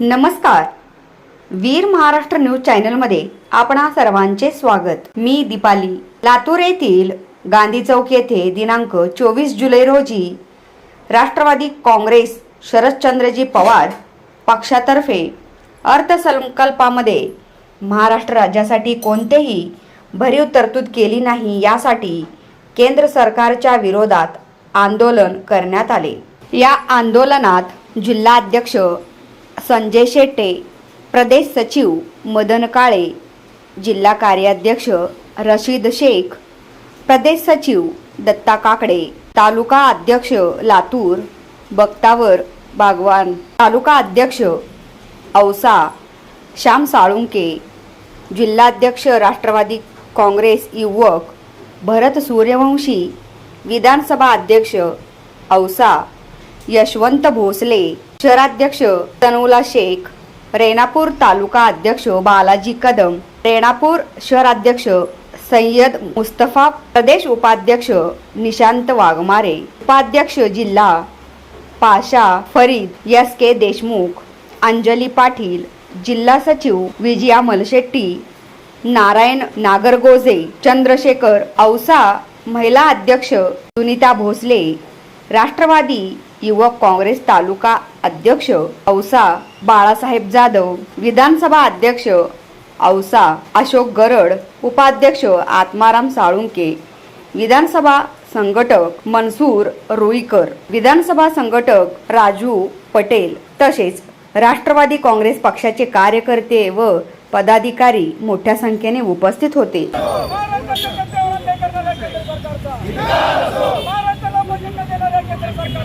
नमस्कार. वीर महाराष्ट्र न्यूज चॅनलमध्ये आपणा सर्वांचे स्वागत. मी दीपाली. लातूर येथील गांधी चौक येथे दिनांक चोवीस जुलै रोजी राष्ट्रवादी काँग्रेस शरदचंद्रजी पवार पक्षातर्फे अर्थसंकल्पामध्ये महाराष्ट्र राज्यासाठी कोणतेही भरीव तरतूद केली नाही यासाठी केंद्र सरकारच्या विरोधात आंदोलन करण्यात आले. या आंदोलनात जिल्हाध्यक्ष संजय शेट्टे प्रदेश सचिव मदन काळे जिल्हा कार्याध्यक्ष रशीद शेख प्रदेश सचिव दत्ता काकडे तालुका अध्यक्ष लातूर बक्तावर बागवान तालुका अध्यक्ष औसा श्याम साळुंके जिल्हाध्यक्ष राष्ट्रवादी काँग्रेस युवक भरत सूर्यवंशी विधानसभा अध्यक्ष औसा यशवंत भोसले शहराध्यक्ष तनुला शेख रेणापूर तालुका अध्यक्ष बालाजी कदम रेणापूर शहराध्यक्ष सय्यद मुस्तफा प्रदेश उपाध्यक्ष निशांत वाघमारे उपाध्यक्ष जिल्हा पाशा फरीद एस के देशमुख अंजली पाटील जिल्हा सचिव विजया मलशेट्टी नारायण नागरगोजे चंद्रशेखर औसा महिला अध्यक्ष सुनीता भोसले राष्ट्रवादी युवक काँग्रेस तालुका अध्यक्ष औसा बाळासाहेब जाधव विधानसभा अध्यक्ष औसा अशोक गरड उपाध्यक्ष आत्माराम साळुंके विधानसभा संघटक मनसूर रुईकर विधानसभा संघटक राजू पटेल तसेच राष्ट्रवादी काँग्रेस पक्षाचे कार्यकर्ते व पदाधिकारी मोठ्या संख्येने उपस्थित होते.